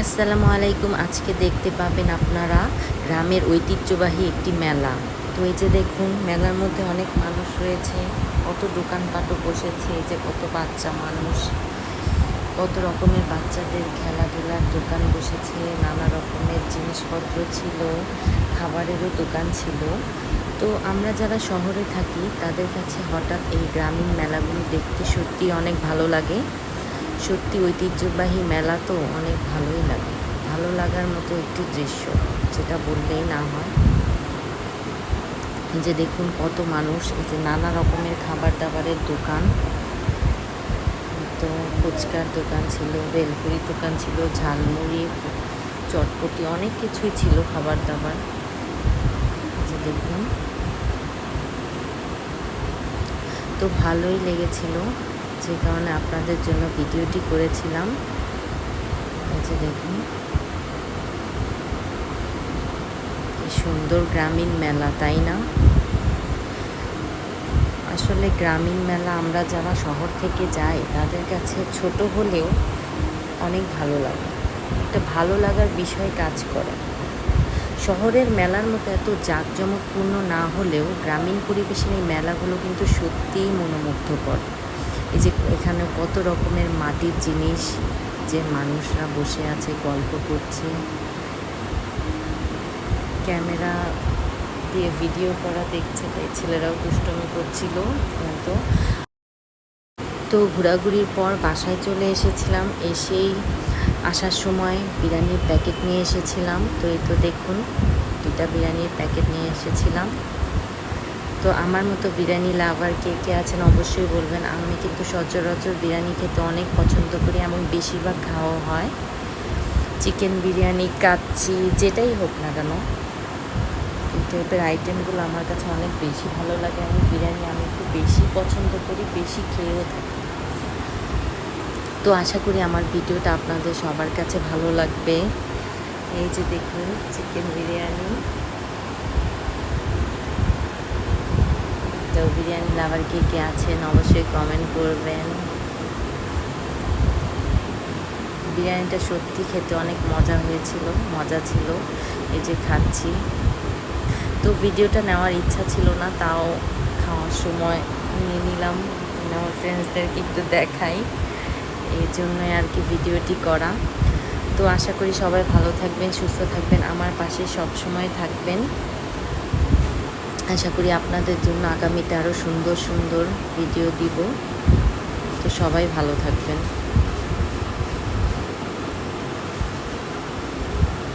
আসসালামু আলাইকুম, আজকে দেখতে পাবেন আপনারা গ্রামের ঐতিহ্যবাহী একটি মেলা। তো এই যে দেখুন, মেলার মধ্যে অনেক মানুষ রয়েছে, কত দোকানপাটও বসেছে যে কত বাচ্চা মানুষ, কত রকমের বাচ্চাদের খেলাধুলার দোকান বসেছে, নানা রকমের জিনিসপত্র ছিল, খাবারেরও দোকান ছিল। তো আমরা যারা শহরে থাকি, তাদের কাছে হঠাৎ এই গ্রামীণ মেলাগুলো দেখতে সত্যি অনেক ভালো লাগে। সত্যি ঐতিহ্যবাহী মেলা তো অনেক ভালোই লাগে। ভালো লাগার মতো একটি দৃশ্য, যেটা বললেই না হয়। যে দেখুন কত মানুষ, এই যে নানা রকমের খাবার দাবারের দোকান। তো ফুচকার দোকান ছিল, বেলপুরি দোকান ছিল, ঝালমুড়ি, চটপটি, অনেক কিছুই ছিল খাবার দাবার যে দেখুন। তো ভালোই লেগেছিল। যে কারণে আপনাদের জন্য ভিডিওটি করেছিলাম। যে দেখুন। সুন্দর গ্রামীণ মেলা, তাই না? আসলে গ্রামীণ মেলা আমরা যারা শহর থেকে যাই, তাদের কাছে ছোট হলেও অনেক ভালো লাগে। একটা ভালো লাগার বিষয় কাজ করে। শহরের মেলার মতো এত জাঁকজমকপূর্ণ না হলেও গ্রামীণ পরিবেশের এই মেলাগুলো কিন্তু সত্যিই মনোমুগ্ধকর। এই যে এখানে কত রকমের মাটির জিনিস যে মানুষরা বসে আছে, গল্প করছে। ক্যামেরা দিয়ে ভিডিও করা দেখছে, তাই ছেলেরাও দুষ্টমি করছিল তো তো ঘোরাঘুরির পর বাসায় চলে এসেছিলাম। এসেই আসার সময় বিরিয়ানির প্যাকেট নিয়ে এসেছিলাম। তো এই তো দেখুন দুটা বিরিয়ানির প্যাকেট নিয়ে এসেছিলাম। তো আমার মতো বিরিয়ানি লাভার কে কে আছেন অবশ্যই বলবেন। আমি কিন্তু সচরাচর বিরিয়ানি খেতে অনেক পছন্দ করি, এবং বেশিরভাগ খাওয়া হয়। চিকেন বিরিয়ানি, কাচ্চি, যেটাই হোক না কেন। এই টাইপের আইটেমগুলো আমার কাছে অনেক বেশি ভালো লাগে আমি বিরিয়ানি আমি একটু বেশি পছন্দ করি, বেশি খেয়েও থাকি। তো আশা করি আমার ভিডিওটা আপনাদের সবার কাছে ভালো লাগবে। এই যে দেখুন চিকেন বিরিয়ানি। তো বিরিয়ানি লাভার কে কে আছেন অবশ্যই কমেন্ট করবেন। বিরিয়ানিটা সত্যি খেতে অনেক মজা হয়েছিল, মজা ছিল। এই যে খাচ্ছি। তো ভিডিওটা নেওয়ার ইচ্ছা ছিল না, তাও খাওয়ার সময় নিয়ে নিলাম। আমার ফ্রেন্ডসদেরকে একটু দেখাই। এই জন্যই আর কি ভিডিওটি করা। তো আশা করি সবাই ভালো থাকবেন, সুস্থ থাকবেন। আমার পাশে সব সময় থাকবেন। আশা করি আপনাদের জন্য আগামীতে আরও সুন্দর সুন্দর ভিডিও দিব। তো সবাই ভালো থাকবেন।